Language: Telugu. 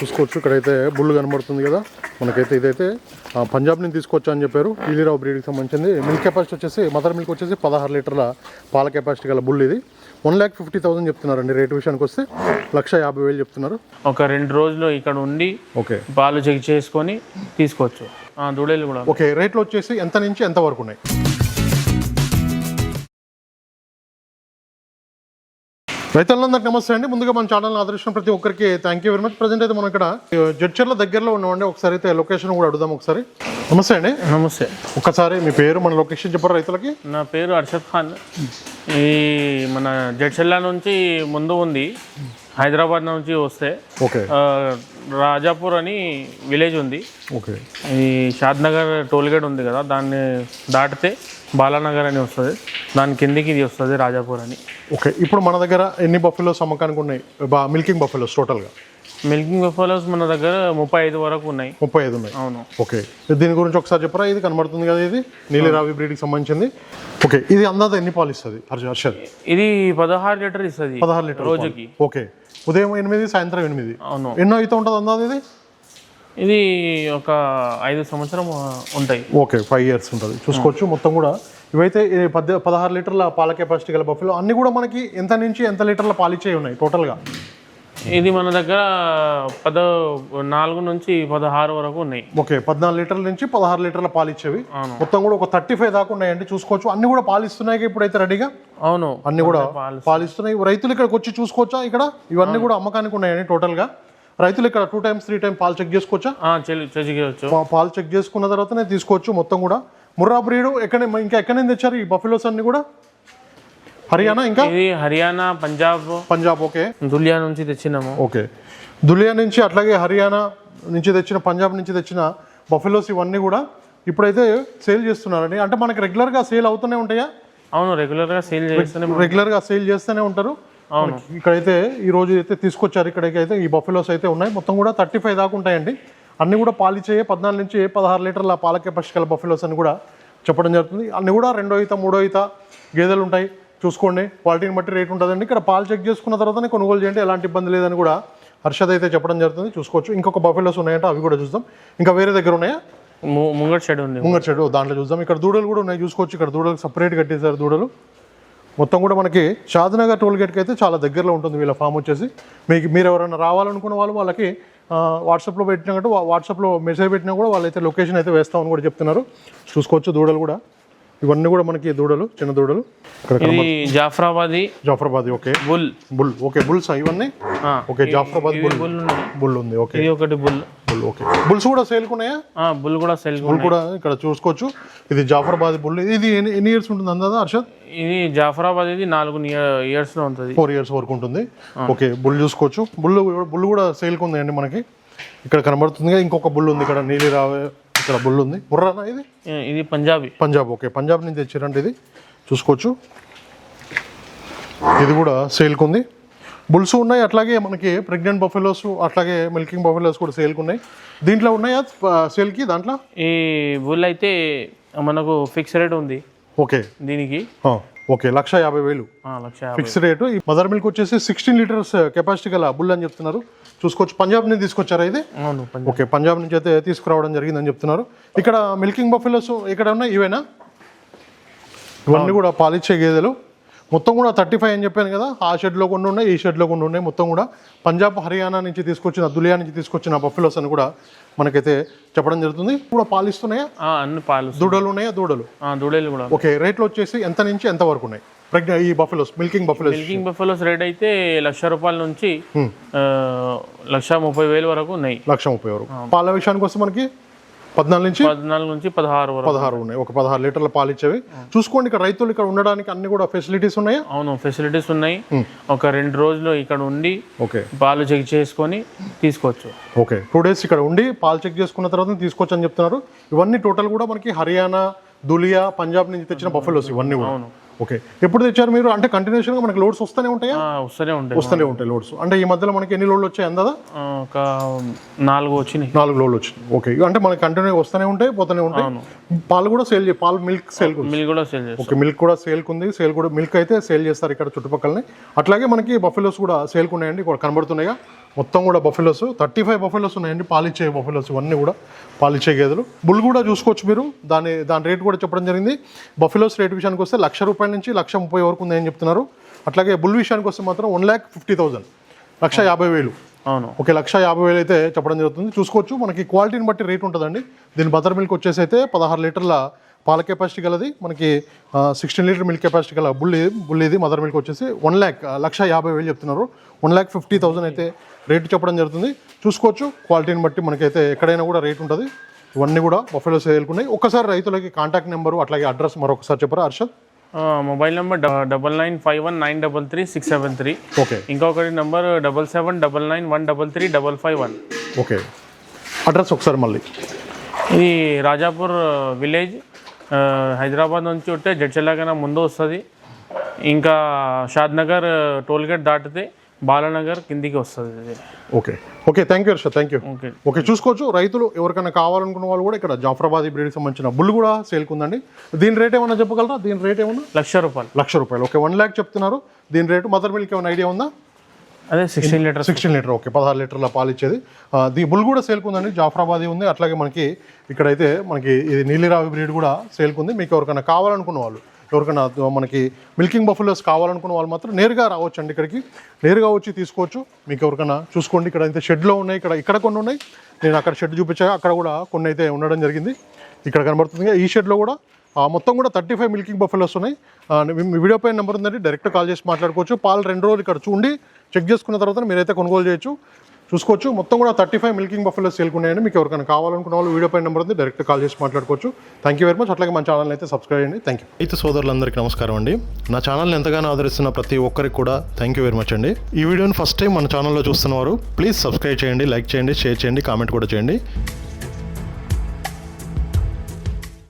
చూసుకోవచ్చు. ఇక్కడైతే బుల్ కనబడుతుంది కదా. మనకైతే ఇదైతే ఆ, పంజాబ్ నుంచి తీసుకొచ్చా అని చెప్పారు. ఈలీరావు బ్రీడ్కి సంబంధించింది. మిల్క్ కెపాసిటీ వచ్చేసి మదర్ మిల్క్ వచ్చేసి పదహారు లీటర్ల పాల కెపాసిటీ గల బుల్ ఇది. వన్ ల్యాక్ ఫిఫ్టీ థౌసండ్ చెప్తున్నారండి రేట్ విషయానికి వస్తే. లక్ష యాభై వేలు చెప్తున్నారు. ఒక రెండు రోజులు ఇక్కడ ఉండి ఓకే. పాలు చెక్ చేసుకొని తీసుకోవచ్చు దూడలు కూడా ఓకే రేట్లు వచ్చేసి ఎంత నుంచి ఎంత వరకు ఉన్నాయి? రైతులందరికీ నమస్తే అండి. ముందుగా మన ఛానల్ ఆదరించిన ప్రతి ఒక్కరికి thank you very much present అయితే మనం ఇక్కడ జడ్చర్ల దగ్గరలో ఉన్నామండి. ఒకసారి అయితే లొకేషన్ కూడా అడుగుదాం ఒకసారి. నమస్తే అండి. నమస్తే. ఒక్కసారి మీ పేరు మన లొకేషన్ చెప్పారు రైతులకి? నా పేరు అర్షద్ ఖాన్. ఈ మన జడ్చెల్లా నుంచి ముందు ఉంది. హైదరాబాద్ నుంచి వస్తే ఓకే. రాజాపూర్ అని విలేజ్ ఉంది. ఓకే. ఈ షాద్ నగర్ టోల్గేట్ ఉంది కదా దాన్ని దాటితే బాలానగర్ అని వస్తుంది. దాని కిందికి ఇది వస్తుంది రాజాపూర్ అని. ఓకే ఇప్పుడు మన దగ్గర ఎన్ని బఫెలోస్ అమ్మకానికి ఉన్నాయి? బా మిల్కింగ్ బఫెలోస్ టోటల్గా? మిల్కింగ్ బఫాలోస్ మన దగ్గర ముప్పై ఐదు వరకు ఉన్నాయి. ముప్పై ఐదు ఉన్నాయి. అవును. ఓకే దీని గురించి ఒకసారి చెప్పరా? ఇది కనబడుతుంది కదా ఇది? నీలిరావి బ్రీడ్కి సంబంధించింది. ఓకే ఇది అందాజ ఎన్ని పాలు ఇస్తుంది? హర్ష హర్షద్ ఇది పదహారు లీటర్ ఇస్తుంది పదహారు లీటర్ రోజుకి. ఓకే ఉదయం ఎనిమిది సాయంత్రం ఎనిమిది. అవును. ఎన్నో అయితే ఉంటుంది అందాది ఇది? ఇది ఒక ఐదు సంవత్సరం ఉంటాయి. ఓకే ఫైవ్ ఇయర్స్ ఉంటుంది. చూసుకోవచ్చు. మొత్తం కూడా ఇవైతే ఈ పద్దె పదహారు లీటర్ల పాల కెపాసిటీ గల బఫెలో అన్ని కూడా మనకి ఎంత నుంచి ఎంత లీటర్ల పాలిచ్చే ఉన్నాయి టోటల్గా ఇది మన దగ్గర పద నాలుగు నుంచి పదహారు వరకు ఉన్నాయి. ఓకే పద్నాలుగు లీటర్ల నుంచి పదహారు లీటర్ల పాలు ఇచ్చేవి. అవును. మొత్తం కూడా ఒక థర్టీ ఫైవ్ దాకా ఉన్నాయండి. చూసుకోవచ్చు. అన్ని కూడా పాలు ఇస్తున్నాయి ఇప్పుడైతే రెడీగా? అవును. అన్ని కూడా పాలు పాలు ఇస్తున్నాయి. రైతులు ఇక్కడికి వచ్చి చూసుకోవచ్చా ఇక్కడ? ఇవన్నీ కూడా అమ్మకానికి ఉన్నాయండి టోటల్గా రైతులు ఇక్కడ టూ టైమ్స్ త్రీ టైమ్స్ పాలు చెక్ చేసుకోవచ్చా? పాలు చెక్ చేసుకున్న తర్వాతనే తీసుకోవచ్చు మొత్తం కూడా. ముర్రా బ్రీడ్ ఎక్కడ ఇంకా ఎక్కడి నుంచి తెచ్చారు ఈ బఫెలోస్ అన్ని కూడా? హర్యానా ఇంకా? ఇది హర్యానా పంజాబ్. పంజాబ్ ఓకే. దులియా నుంచి తెచ్చినాము. ఓకే. దులియా నుంచి అట్లాగే హర్యానా నుంచి తెచ్చిన పంజాబ్ నుంచి తెచ్చిన బఫెలోస్ ఇవన్నీ కూడా ఇప్పుడైతే సేల్ చేస్తున్నారండి. అంటే మనకి రెగ్యులర్గా సేల్ అవుతూనే ఉంటాయా? అవును రెగ్యులర్గా సేల్ చేస్తూనే రెగ్యులర్గా సేల్ చేస్తూనే ఉంటారు. అవును. ఇక్కడైతే ఈ రోజు అయితే తీసుకొచ్చారు ఇక్కడికి అయితే ఈ బఫెలోస్ అయితే ఉన్నాయి. మొత్తం కూడా థర్టీ ఫైవ్ దాకా ఉంటాయండి. అన్ని కూడా పాలిచ్చే పద్నాలుగు నుంచి పదహారు లీటర్ల పాల కెపాసిటీ గల బఫెలోస్ అని కూడా చెప్పడం జరుగుతుంది. అన్ని కూడా రెండో ఈత మూడో ఈత గేదెలు ఉంటాయి. చూసుకోండి క్వాలిటీని బట్టి రేట్ ఉంటుందండి. ఇక్కడ పాలు చెక్ చేసుకున్న తర్వాతనే కొనుగోలు చేయండి ఎలాంటి ఇబ్బంది లేదని కూడా హర్షద్ అయితే చెప్పడం జరుగుతుంది. చూసుకోవచ్చు. ఇంకొక బఫెలోస్ ఉన్నాయంటే అవి కూడా చూద్దాం. ఇంకా వేరే దగ్గర ఉన్నాయా? ము- ముంగట్ షెడ్ ఉంది. ముంగర్ చెడు దాంట్లో చూద్దాం. ఇక్కడ దూడలు కూడా ఉన్నాయి చూసుకోవచ్చు. ఇక్కడ దూడలు సపరేట్ కట్టేశారు దూడలు. మొత్తం కూడా మనకి షాద్నగర్ టోల్గేట్కి అయితే చాలా దగ్గరలో ఉంటుంది వీళ్ళ ఫామ్ వచ్చేసి. మీకు మీరు ఎవరైనా రావాలనుకున్న వాళ్ళు వాళ్ళకి వాట్సాప్లో పెట్టినా కూడా వాట్సాప్లో మెసేజ్ పెట్టినా కూడా వాళ్ళైతే లొకేషన్ అయితే వేస్తామని కూడా చెప్తున్నారు. చూసుకోవచ్చు దూడలు కూడా. ఇవన్నీ కూడా మనకి దూడలు చిన్న దూడలు. ఇది Jafarabadi. Jafarabad okay. Bull. Bull okay bulls ఇవన్నీ? Okay Jafarabad bull. Bull bull ఉంది ఓకే. ఇది ఒకటి బుల్. Bull okay. బుల్స్ కూడా సేల్కున్నాయా ఆ, బుల్ కూడా సెల్ బుల్ కూడా ఇక్కడ చూసుకోవచ్చు. ఇది జాఫరాబాద్ బుల్. ఇది ఎన్ని ఇయర్స్ ఉంటుంది అందాదా హర్షద్? ఇది జాఫరాబాద్ ఇది నాలుగు ఇయర్స్లో ఉంటుంది. ఫోర్ ఇయర్స్ వరకు ఉంటుంది. ఓకే బుల్ చూసుకోవచ్చు. బుల్ బుల్ కూడా సేల్కి ఉంది అండి మనకి. ఇక్కడ కనబడుతుంది ఇంకొక బుల్ ఉంది ఇక్కడ నీలి రావే ఇక్కడ బుల్ ఉంది. బుర్రానా ఇది? ఇది పంజాబీ. పంజాబ్ ఓకే. పంజాబ్ నుంచి తెచ్చారంటే ఇది. చూసుకోవచ్చు. ఇది కూడా సేల్కి ఉంది. బుల్స్ ఉన్నాయి అట్లాగే మనకి ప్రెగ్నెంట్ బఫెలోస్ అట్లాగే మిల్కింగ్ బఫెలోస్ కూడా సేల్కి ఉన్నాయి. దీంట్లో ఉన్నాయా? సేల్కి దాంట్లో? ఈ బుల్ అయితే మనకు ఫిక్స్ రేట్ ఉంది. ఓకే. దీనికి. ఓకే లక్ష యాభై వేలు. ఆ, లక్ష యాభై. Fix rate. ఈ మదర్ మిల్క్ వచ్చేసి సిక్స్టీన్ లీటర్స్ కెపాసిటీ గల బుల్ అని చెప్తున్నారు. చూసుకోవచ్చు. పంజాబ్ నుంచి తీసుకొచ్చారా ఇది? ఓకే పంజాబ్ నుంచి అయితే తీసుకురావడం జరిగిందని చెప్తున్నారు. ఇక్కడ మిల్కింగ్ బఫెలోస్ ఇక్కడ ఉన్నాయి ఇవేనా? ఇవన్నీ కూడా పాలిచ్చే గేదెలు. మొత్తం కూడా థర్టీ ఫైవ్ అని చెప్పాను కదా ఆ షెడ్లో కొన్ని ఉన్నాయి ఈ షెడ్లో కొన్ని ఉన్నాయి. మొత్తం కూడా పంజాబ్ హర్యానా నుంచి తీసుకొచ్చిన దులియా నుంచి తీసుకొచ్చిన బఫెలోస్ అని కూడా మనకైతే చెప్పడం జరుగుతుంది. కూడా పాలిస్తున్నాయా? అన్ని పాలు దూడలు ఉన్నాయా? దూడలు? దూడలు కూడా ఓకే రేట్లు వచ్చేసి ఎంత నుంచి ఎంత వరకు ఉన్నాయి? ప్రెగ్నె ఈ buffaloes milking buffaloes. Milking buffaloes rate అయితే లక్ష రూపాయల నుంచి లక్ష ముప్పై వేలు వరకు ఉన్నాయి. లక్ష ముప్పై వరకు. పాల విషయానికి వస్తే మనకి పద్నాలుగు నుంచి? పద్నాలుగు నుంచి పదహారు పదహారు ఉన్నాయి. ఒక పదహారు లీటర్ల పాలు ఇచ్చేవి. చూసుకోండి ఇక్కడ రైతులు ఇక్కడ ఉండడానికి అన్ని కూడా ఫెసిలిటీస్ ఉన్నాయా? అవును ఫెసిలిటీస్ ఉన్నాయి. ఒక రెండు రోజులు ఇక్కడ ఉండి ఓకే. పాలు చెక్ చేసుకొని తీసుకోవచ్చు. ఓకే. టూ డేస్ ఇక్కడ ఉండి పాలు చెక్ చేసుకున్న తర్వాత తీసుకోవచ్చు అని చెప్తున్నారు. ఇవన్నీ టోటల్ కూడా మనకి హర్యానా దులియా పంజాబ్ నుంచి తెచ్చిన బఫెలోస్ ఇవన్నీ కూడా. ఓకే. ఎప్పుడు తెచ్చారు మీరు? అంటే కంటిన్యూషన్గా మనకి లోడ్స్ వస్తూనే ఉంటాయా? వస్తూనే ఉంటాయి వస్తూనే ఉంటాయి లోడ్స్. అంటే ఈ మధ్యలో మనకి ఎన్ని లోడ్లు వచ్చాయి అందా ఒక నాలుగు వచ్చినాయి. నాలుగు లోడ్లు వచ్చినాయి. ఓకే. అంటే మనకి కంటిన్యూ వస్తూనే ఉంటాయి పోతూనే ఉంటాయి. పాలు కూడా సేల్ పాలు మిల్క్ సేల్ మిల్ కూడా సేల్ ఓకే. మిల్క్ కూడా సేల్కి ఉంది. సేల్ కూడా మిల్క్ అయితే సేల్ చేస్తారు ఇక్కడ చుట్టుపక్కలనే. అట్లాగే మనకి బఫెలోస్ కూడా సేల్కి ఉన్నాయండి ఇక్కడ కనబడుతున్నాయిగా. మొత్తం కూడా బఫెలోస్ థర్టీ ఫైవ్ బఫెలోస్ ఉన్నాయండి పాలిచ్చే బఫెలోస్ ఇవన్నీ కూడా పాలిచ్చే గేదెలు. బుల్ కూడా చూసుకోవచ్చు మీరు దాని దాని రేట్ కూడా చెప్పడం జరిగింది. బఫెలోస్ రేట్ విషయానికి వస్తే లక్ష రూపాయల నుంచి లక్ష ముప్పై వరకు ఉందని చెప్తున్నారు. అట్లాగే బుల్ విషయానికి వస్తే మాత్రం వన్ ల్యాక్ ఫిఫ్టీ థౌసండ్ లక్ష యాభై వేలు. అవును. ఓకే లక్ష యాభై వేలు అయితే చెప్పడం జరుగుతుంది. చూసుకోవచ్చు మనకి క్వాలిటీని బట్టి రేట్ ఉంటుందండి. దీని బటర్ మిల్క్ వచ్చేసి అయితే పదహారు లీటర్ల పాల కెపాసిటీ గలది. మనకి సిక్స్టీన్ లీటర్ మిల్క్ కెపాసిటీ గల బుల్ ఇది బుల్ ఇది మదర్ మిల్క్ వచ్చేసి వన్ ల్యాక్ లక్ష యాభై వేలు చెప్తున్నారు. వన్ ల్యాక్ ఫిఫ్టీ థౌసండ్ అయితే రేటు చెప్పడం జరుగుతుంది. చూసుకోవచ్చు. క్వాలిటీని బట్టి మనకైతే ఎక్కడైనా కూడా రేట్ ఉంటుంది. ఇవన్నీ కూడా బఫెలో సేల్కున్నాయి ఒక్కసారి రైతులకి కాంటాక్ట్ నెంబరు అట్లాగే అడ్రస్ మరొకసారి చెప్పరా Harshad? Mobile number double nine five one nine double three six seven three. Okay. ఇంకొకటి number double seven double nine one double three double five one. Okay. Address ఒకసారి మళ్ళీ. ఇది రాజాపూర్ విలేజ్. హైదరాబాద్ నుంచి ఉంటే జడ్చెల్ల కన్నా ముందు వస్తుంది. ఇంకా షాద్నగర్ టోల్గేట్ దాటితే బాలానగర్ కిందికి వస్తుంది okay. Okay thank you Harshad. Thank you okay. Okay చూసుకోవచ్చు. రైతులు ఎవరికైనా కావాలనుకున్న వాళ్ళు కూడా ఇక్కడ జాఫరాబాద్ బ్రీడ్కి సంబంధించిన బుల్ కూడా సేల్కి ఉందండి. దీని రేట్ ఏమన్నా చెప్పగలరా? దీని రేట్ ఏమన్నా? లక్ష రూపాయలు. లక్ష రూపాయలు. ఓకే వన్ ల్యాక్ చెప్తున్నారు. దీని రేటు మదర్ మిల్క్ ఏమైనా ఐడియా ఉందా? అదే sixteen litres. Sixteen litre okay పదహారు లీటర్ల పాలు ఇచ్చేది. దీ బుల్ కూడా సేల్కి ఉందండి జాఫరాబాద్ ఉంది అట్లాగే మనకి ఇక్కడైతే మనకి ఇది నీలిరావి బ్రీడ్ కూడా సేల్కి ఉంది మీకు ఎవరికైనా కావాలనుకున్న వాళ్ళు ఎవరికైనా మనకి మిల్కింగ్ బఫులోస్ కావాలనుకున్న వాళ్ళు మాత్రం నేరుగా రావచ్చు అండి ఇక్కడికి. నేరుగా వచ్చి తీసుకోవచ్చు. మీకు ఎవరికైనా చూసుకోండి ఇక్కడ అయితే షెడ్లో ఉన్నాయి ఇక్కడ ఇక్కడ కొన్ని ఉన్నాయి. నేను అక్కడ షెడ్ చూపించాను అక్కడ కూడా కొన్ని అయితే ఉండడం జరిగింది. ఇక్కడ కనబడుతుంది ఈ షెడ్లో కూడా మొత్తం కూడా థర్టీ ఫైవ్ మిల్కింగ్ బఫెలోస్ ఉన్నాయి. మీ- వీడియో పైన నెంబర్ ఉందండి డైరెక్ట్ కాల్ చేసి మాట్లాడుకోవచ్చు. పాలు రెండు రోజులు ఇక్కడ చూండి చెక్ చేసుకున్న తర్వాత మీరైతే కొనుగోలు చేయొచ్చు చూసుకోవచ్చు. మొత్తం కూడా థర్టీ ఫైవ్ మిల్కింగ్ బఫెలోస్ సేల్కున్నాయండి మీకు ఎవరికైనా కావాలనుకున్న వాళ్ళు వీడియో పైన నెంబర్ ఉంది డైరెక్ట్ కాల్ చేసి మాట్లాడుకోవచ్చు. థ్యాంక్ యూ వెరీ మచ్ అట్లాగే మన ఛానల్ అయితే సబ్స్క్రైబ్ చేయండి. థ్యాంక్ యూ అయితే సోదరులందరికీ నమస్కారం అండి. నా ఛానల్ని ఎంతగానో ఆదరిస్తున్న ప్రతి ఒక్కరికి కూడా థ్యాంక్ యూ వెరీ మచ్ అండి. ఈ వీడియోని ఫస్ట్ టైం మన ఛానల్లో చూస్తున్నవారు ప్లీజ్ సబ్స్క్రైబ్ చేయండి లైక్ చేయండి షేర్ చేయండి కామెంట్ కూడా చేయండి.